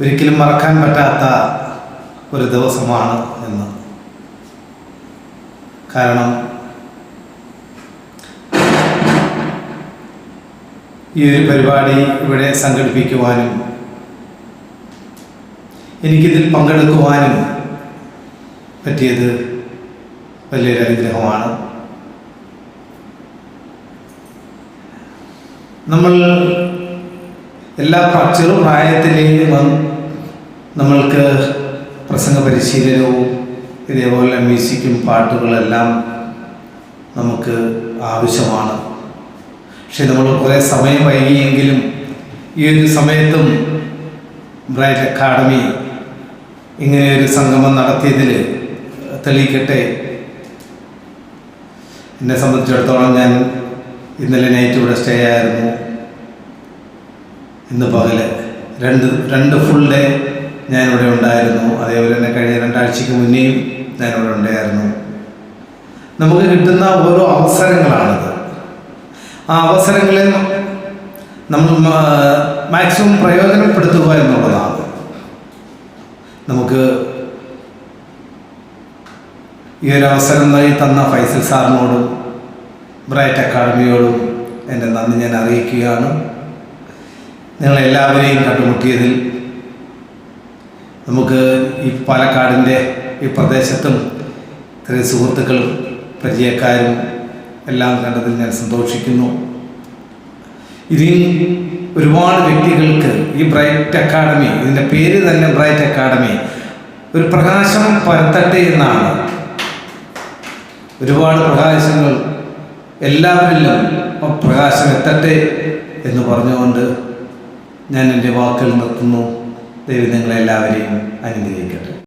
ഒരിക്കലും മറക്കാൻ പറ്റാത്ത ഒരു ദിവസമാണ് എന്ന് കാരണം ഈ ഒരു പരിപാടി ഇവിടെ സംഘടിപ്പിക്കുവാനും എനിക്കിതിൽ പങ്കെടുക്കുവാനും പറ്റിയത് വലിയൊരു അനുഗ്രഹമാണ്. നമ്മൾ എല്ലാ പ്ര- ചെറുപ്രായത്തിലെയും നമ്മൾക്ക് പ്രസംഗ പരിശീലനവും ഇതേപോലെ മ്യൂസിക്കും പാട്ടുകളെല്ലാം നമുക്ക് ആവശ്യമാണ്. പക്ഷെ നമ്മൾ കുറേ സമയം വൈകിയെങ്കിലും ഈ ഒരു സമയത്തും ബ്രൈറ്റ് അക്കാഡമി ഇങ്ങനെ ഒരു സംഗമം നടത്തിയതിൽ തെളിയിക്കട്ടെ? എന്നെ സംബന്ധിച്ചിടത്തോളം ഞാൻ ഇന്നലെ നൈറ്റ് ഇവിടെ സ്റ്റേ ആയിരുന്നു. ഇന്ന് പകൽ രണ്ട് രണ്ട് ഫുൾ ഡേ ഞാനിവിടെ ഉണ്ടായിരുന്നു. അതേപോലെ തന്നെ കഴിഞ്ഞ രണ്ടാഴ്ചക്ക് മുന്നേയും ഞാനിവിടെ ഉണ്ടായിരുന്നു. നമുക്ക് കിട്ടുന്ന ഓരോ അവസരങ്ങളാണിത്. ആ അവസരങ്ങളെ നമ്മൾ മാക്സിമം പ്രയോജനപ്പെടുത്തുക എന്നുള്ളതാണ്. നമുക്ക് ഈ ഒരു അവസരം നൽകി തന്ന ഫൈസൽ സാറിനോടും ബ്രൈറ്റ് അക്കാഡമിയോടും എന്റെ നന്ദി ഞാൻ അറിയിക്കുകയാണ്. നിങ്ങളെല്ലാവരെയും കണ്ടുമുട്ടിയതിൽ നമുക്ക് ഈ പാലക്കാടിന്റെ ഈ പ്രദേശത്തും ഇത്രയും സുഹൃത്തുക്കളും പരിചയക്കാരും എല്ലാം കണ്ടതിൽ ഞാൻ സന്തോഷിക്കുന്നു. ഇതിൽ ഒരുപാട് വ്യക്തികൾക്ക് ഈ ബ്രൈറ്റ് അക്കാഡമി ഇതിന്റെ പേര് തന്നെ ബ്രൈറ്റ് അക്കാഡമി ഒരു പ്രകാശം പരത്തട്ടെ എന്നാണ്. ഒരുപാട് പ്രകാശങ്ങൾ എല്ലാവരിലും പ്രകാശം എത്തട്ടെ എന്ന് പറഞ്ഞുകൊണ്ട് ഞാൻ എന്റെ വാക്കുകൾ നിർത്തുന്നു. ദൈവം നിങ്ങളെല്ലാവരെയും അനുഗ്രഹിക്കട്ടെ.